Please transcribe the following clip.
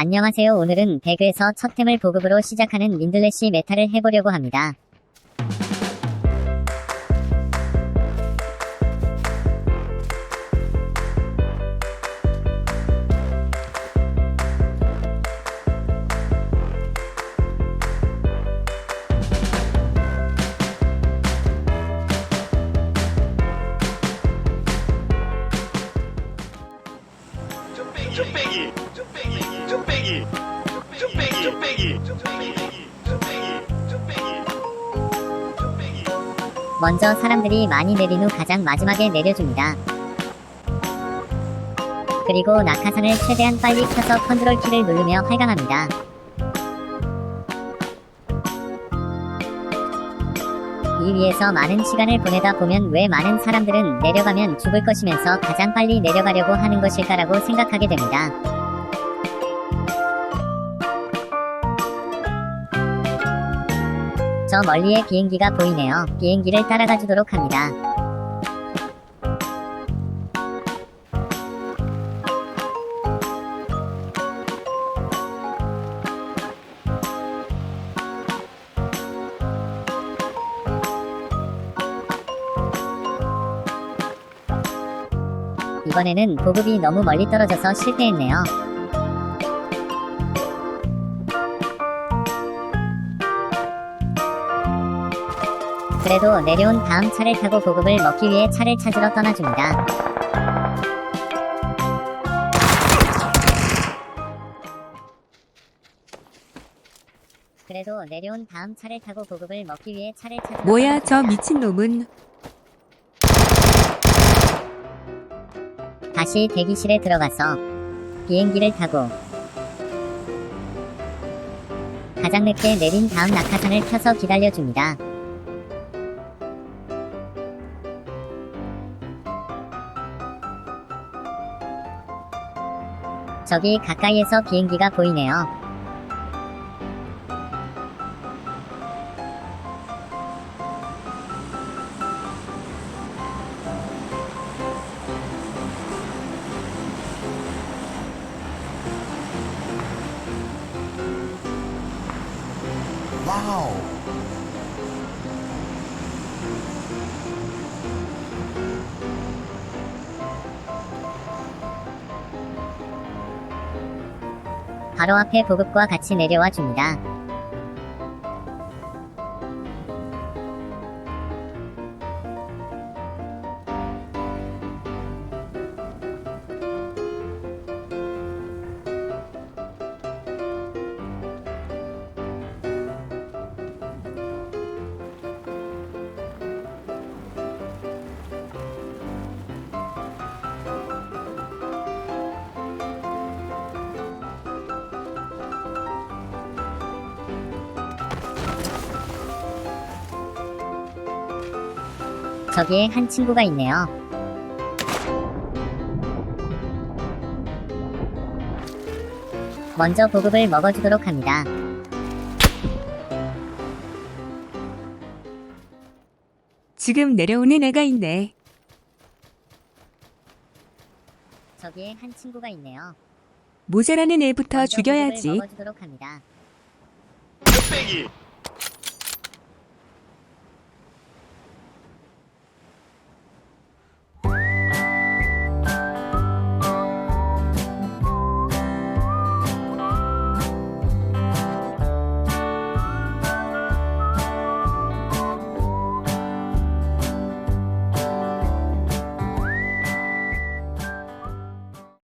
안녕하세요. 오늘은 배그에서 첫 템을 보급으로 시작하는 민들레시 메타를 해보려고 합니다. 쭈빼기 먼저 사람들이 많이 내린 후 가장 마지막에 내려줍니다. 그리고 낙하산을 최대한 빨리 펴서 컨트롤 키를 누르며 활강합니다. 이 위에서 많은 시간을 보내다 보면 왜 많은 사람들은 내려가면 죽을 것이면서 가장 빨리 내려가려고 하는 것일까라고 생각하게 됩니다. 저 멀리에 비행기가 보이네요. 비행기를 따라가 주도록 합니다. 이번에는 보급이 너무 멀리 떨어져서 실패했네요. 그래도 내려온 다음 차를 타고 보급을 먹기 위해 차를 찾으러 떠나줍니다. 그래도 내려온 다음 차를 타고 보급을 먹기 위해 차를 찾으러 뭐야 저. 미친놈은 다시 대기실에 들어가서 비행기를 타고 가장 늦게 내린 다음 낙하산을 펴서 기다려줍니다. 저기 가까이에서 비행기가 보이네요. 와우 바로 앞에 보급과 같이 내려와 줍니다. 저기에 한 친구가 있네요. 먼저 보급을 먹어주도록 합니다. 지금 내려오는 애가 있네. 저기에 한 친구가 있네요. 모자라는 애부터 먼저 보급을 죽여야지. 먹어주도록 합니다. 쭈빼기